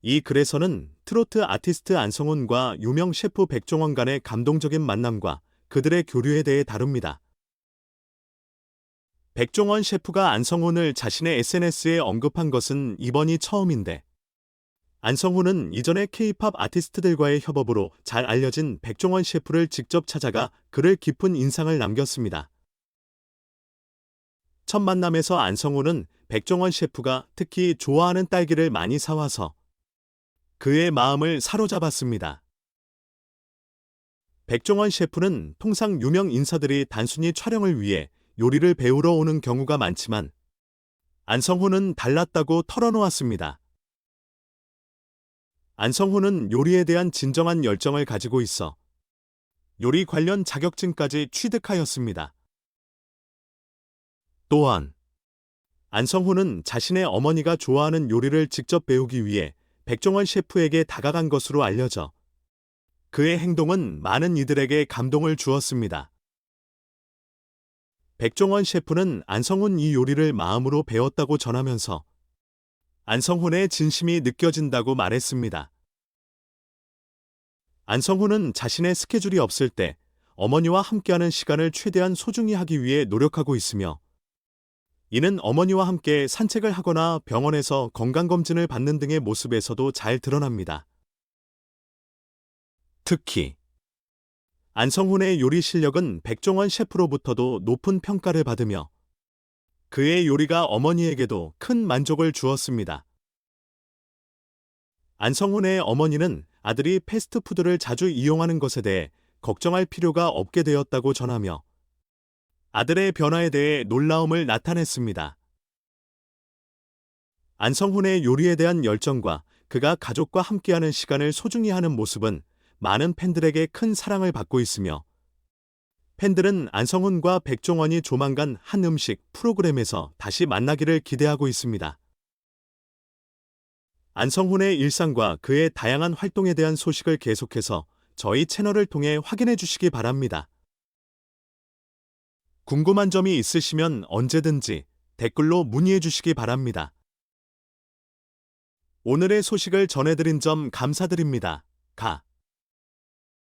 이 글에서는 트로트 아티스트 안성훈과 유명 셰프 백종원 간의 감동적인 만남과 그들의 교류에 대해 다룹니다. 백종원 셰프가 안성훈을 자신의 SNS에 언급한 것은 이번이 처음인데, 안성훈은 이전에 K-팝 아티스트들과의 협업으로 잘 알려진 백종원 셰프를 직접 찾아가 그를 깊은 인상을 남겼습니다. 첫 만남에서 안성훈은 백종원 셰프가 특히 좋아하는 딸기를 많이 사와서 그의 마음을 사로잡았습니다. 백종원 셰프는 통상 유명 인사들이 단순히 촬영을 위해 요리를 배우러 오는 경우가 많지만 안성훈은 달랐다고 털어놓았습니다. 안성훈은 요리에 대한 진정한 열정을 가지고 있어 요리 관련 자격증까지 취득하였습니다. 또한 안성훈은 자신의 어머니가 좋아하는 요리를 직접 배우기 위해 백종원 셰프에게 다가간 것으로 알려져 그의 행동은 많은 이들에게 감동을 주었습니다. 백종원 셰프는 안성훈 이 요리를 마음으로 배웠다고 전하면서 안성훈의 진심이 느껴진다고 말했습니다. 안성훈은 자신의 스케줄이 없을 때 어머니와 함께하는 시간을 최대한 소중히 하기 위해 노력하고 있으며 이는 어머니와 함께 산책을 하거나 병원에서 건강검진을 받는 등의 모습에서도 잘 드러납니다. 특히 안성훈의 요리 실력은 백종원 셰프로부터도 높은 평가를 받으며 그의 요리가 어머니에게도 큰 만족을 주었습니다. 안성훈의 어머니는 아들이 패스트푸드를 자주 이용하는 것에 대해 걱정할 필요가 없게 되었다고 전하며 아들의 변화에 대해 놀라움을 나타냈습니다. 안성훈의 요리에 대한 열정과 그가 가족과 함께하는 시간을 소중히 하는 모습은 많은 팬들에게 큰 사랑을 받고 있으며 팬들은 안성훈과 백종원이 조만간 한 음식 프로그램에서 다시 만나기를 기대하고 있습니다. 안성훈의 일상과 그의 다양한 활동에 대한 소식을 계속해서 저희 채널을 통해 확인해 주시기 바랍니다. 궁금한 점이 있으시면 언제든지 댓글로 문의해 주시기 바랍니다. 오늘의 소식을 전해드린 점 감사드립니다. 가.